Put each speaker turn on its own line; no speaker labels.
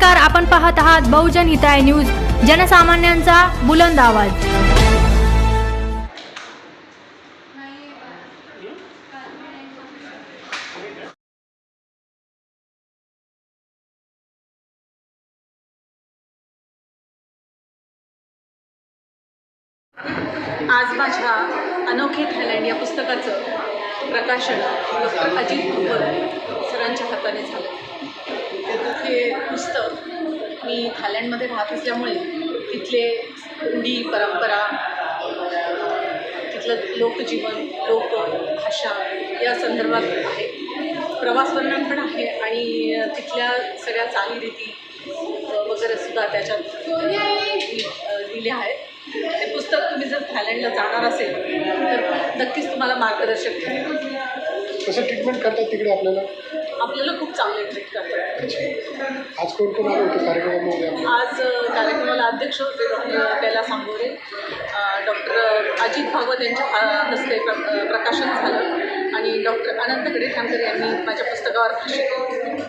नमस्कार आपण पाहत आहात बहुजन हिताय न्यूज जनसामान्यांचा बुलंद आवाज.
आज माझ्या अनोखे थायलंड या पुस्तकाचं प्रकाशन डॉक्टर अजित भुवर सरांच्या हाताने झालं. हे पुस्तक मी थायलंडमध्ये राहत असल्यामुळे तिथले रूढी परंपरा तिथलं लोकजीवन लोक भाषा या संदर्भात आहे. प्रवास वर्णन पण आहे आणि तिथल्या सगळ्या चालीरीती वगैरे सुद्धा त्याच्यात लिहिल्या आहेत. ते पुस्तक तुम्ही जर थायलंडला जाणार असेल तर नक्कीच तुम्हाला मार्गदर्शक ठरेल.
कसं ट्रीटमेंट करतात तिकडे आपल्याला?
आपल्याला खूप चांगले ट्रीट करतात.
आज कोण कोण आलं होतं कार्यक्रमामध्ये
आज कार्यक्रमाला अध्यक्ष होते डॉक्टर कैलास आंबोरे डॉक्टर अजित भागवत यांच्या हस्ते प्रकाशन झालं. आणि डॉक्टर अनंत गडेठाणकर यांनी माझ्या पुस्तकावर भाष्य केलं.